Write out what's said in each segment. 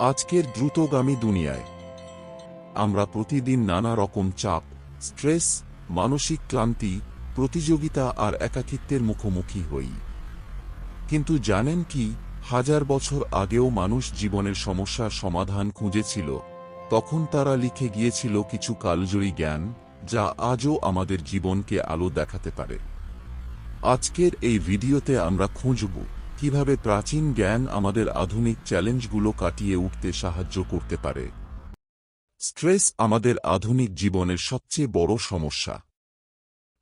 আজকের দ্রুতগামী দুনিয়ায়। আমরা প্রতিদিন নানা রকম চাপ, স্ট্রেস, মানসিক ক্লান্তি, প্রতিযোগিতা আর একাকিত্বের মুখোমুখি হই। কিন্তু জানেন কি, হাজার বছর আগেও মানুষ জীবনের সমস্যার সমাধান খুঁজেছিল, তখন তারা লিখে গিয়েছিল কিছু কালজয়ী জ্ঞান, যা আজও আমাদের জীবনকে আলো দেখাতে পারে। আজকের এই ভিডিওতে আমরা খুঁজব কীভাবে প্রাচীন জ্ঞান আমাদের আধুনিক চ্যালেঞ্জগুলো কাটিয়ে উঠতে সাহায্য করতে পারে? স্ট্রেস আমাদের আধুনিক জীবনের সবচেয়ে বড় সমস্যা।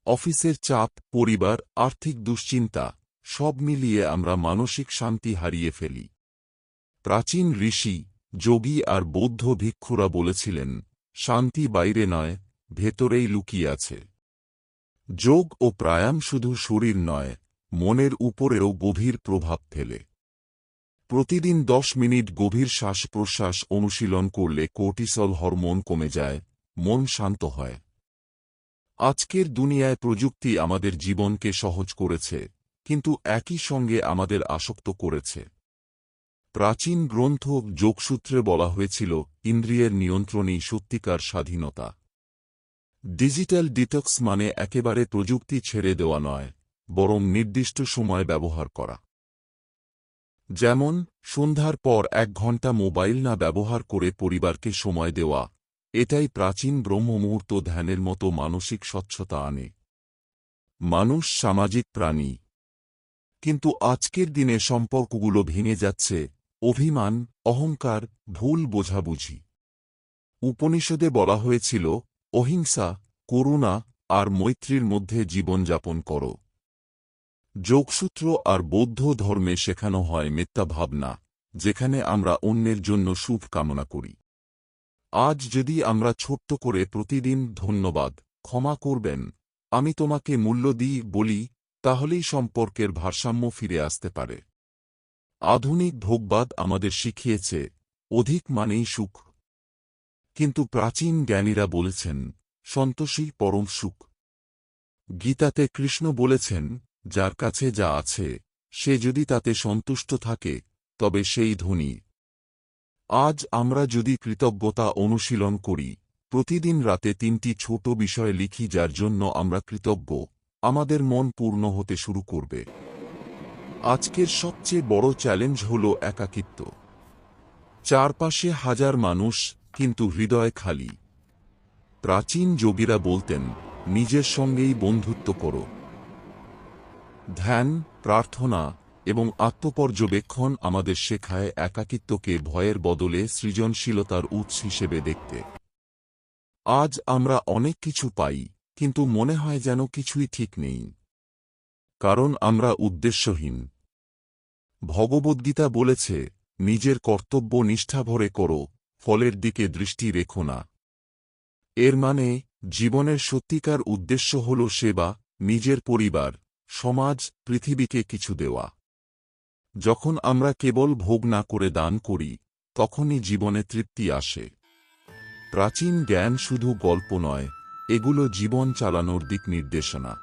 অফিসের চাপ, পরিবার, আর্থিক দুশ্চিন্তা, সব মিলিয়ে আমরা মানসিক শান্তি হারিয়ে ফেলি। প্রাচীন ঋষি, যোগী আর বৌদ্ধ ভিক্ষুরা বলেছিলেন, শান্তি বাইরে নয়, ভেতরেই লুকিয়ে আছে। যোগ ও প্রায়াম শুধু শরীর নয় মনের উপরেও গভীর প্রভাব ফেলে। প্রতিদিন দশ মিনিট গভীর শ্বাস প্রশ্বাস অনুশীলন করলে কোর্টিসল হরমোন কমে যায়, মন শান্ত হয়। আজকের দুনিয়ায় প্রযুক্তি আমাদের জীবনকে সহজ করেছে, কিন্তু একই সঙ্গে আমাদের আসক্ত করেছে। প্রাচীন গ্রন্থ যোগসূত্রে বলা হয়েছিল, ইন্দ্রিয়ের নিয়ন্ত্রণই সত্যিকার স্বাধীনতা। ডিজিটাল ডিটক্স মানে একেবারে প্রযুক্তি ছেড়ে দেওয়া নয়। বরং নির্দিষ্ট সময় ব্যবহার করা। যেমন, সন্ধ্যার পর এক ঘণ্টা মোবাইল না ব্যবহার করে পরিবারকে সময় দেওয়া, এটাই প্রাচীন ব্রহ্মমুহূর্ত ধ্যানের মতো মানসিক স্বচ্ছতা আনে। মানুষ সামাজিক প্রাণী। কিন্তু আজকের দিনে সম্পর্কগুলো ভেঙে যাচ্ছে, অভিমান, অহংকার, ভুল বোঝাবুঝি। উপনিষদে বলা হয়েছিল, অহিংসা, করুণা আর মৈত্রীর মধ্যে জীবনযাপন করো। যোগসূত্র আর বৌদ্ধ ধর্মে শেখানো হয় মিথ্যা ভাবনা, যেখানে আমরা অন্যের জন্য শুভ কামনা করি। আজ যদি আমরা ছোট্ট করে প্রতিদিন ধন্যবাদ, ক্ষমা করবেন, আমি তোমাকে মূল্য দিই, বলি, তাহলেই সম্পর্কের ভারসাম্য ফিরে আসতে পারে। আধুনিক ভোগবাদ আমাদের শিখিয়েছে, অধিক মানেই সুখ। কিন্তু প্রাচীন জ্ঞানীরা বলেছেন সন্তোষী পরম সুখ। গীতাতে কৃষ্ণ বলেছেন যার কাছে যা আছে, সে যদি তাতে সন্তুষ্ট থাকে, তবে সেই ধনী। আজ আমরা যদি কৃতজ্ঞতা অনুশীলন করি, প্রতিদিন রাতে তিনটি ছোট বিষয় লিখি যার জন্য আমরা কৃতজ্ঞ, আমাদের মন পূর্ণ হতে শুরু করবে। আজকের সবচেয়ে বড় চ্যালেঞ্জ হল একাকিত্ব। চারপাশে হাজার মানুষ, কিন্তু হৃদয় খালি। প্রাচীন যোগীরা বলতেন, নিজের সঙ্গেই বন্ধুত্ব করো। ধ্যান, প্রার্থনা এবং আত্মপর্যবেক্ষণ আমাদের শেখায় একাকিত্বকে ভয়ের বদলে সৃজনশীলতার উৎস হিসেবে দেখতে। আজ আমরা অনেক কিছু পাই, কিন্তু মনে হয় যেন কিছুই ঠিক নেই। কারণ আমরা উদ্দেশ্যহীন। ভগবদ্গীতা বলেছে, নিজের কর্তব্য নিষ্ঠাভরে করো, ফলের দিকে দৃষ্টি রেখো না। এর মানে জীবনের সত্যিকার উদ্দেশ্য হল সেবা, নিজের পরিবার। সমাজ পৃথিবীকে কিছু দেওয়া। যখন আমরা কেবল ভোগ না করে দান করি, তখনই জীবনে তৃপ্তি আসে। প্রাচীন জ্ঞান শুধু গল্প নয়, এগুলো জীবন চালানোর দিক নির্দেশনা।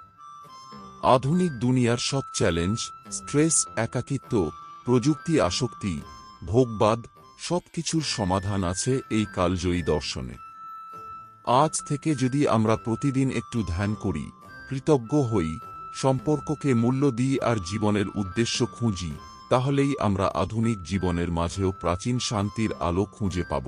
আধুনিক দুনিয়ার সব চ্যালেঞ্জ, স্ট্রেস, একাকিত্ব, প্রযুক্তি, আসক্তি, ভোগবাদ সব কিছুর সমাধান আছে এই কালজয়ী দর্শনে। আজ থেকে যদি আমরা প্রতিদিন একটু ধ্যান করি, কৃতজ্ঞ হই সম্পর্ককে মূল্য দিই আর জীবনের উদ্দেশ্য খুঁজি, তাহলেই আমরা আধুনিক জীবনের মাঝেও প্রাচীন শান্তির আলো খুঁজে পাব।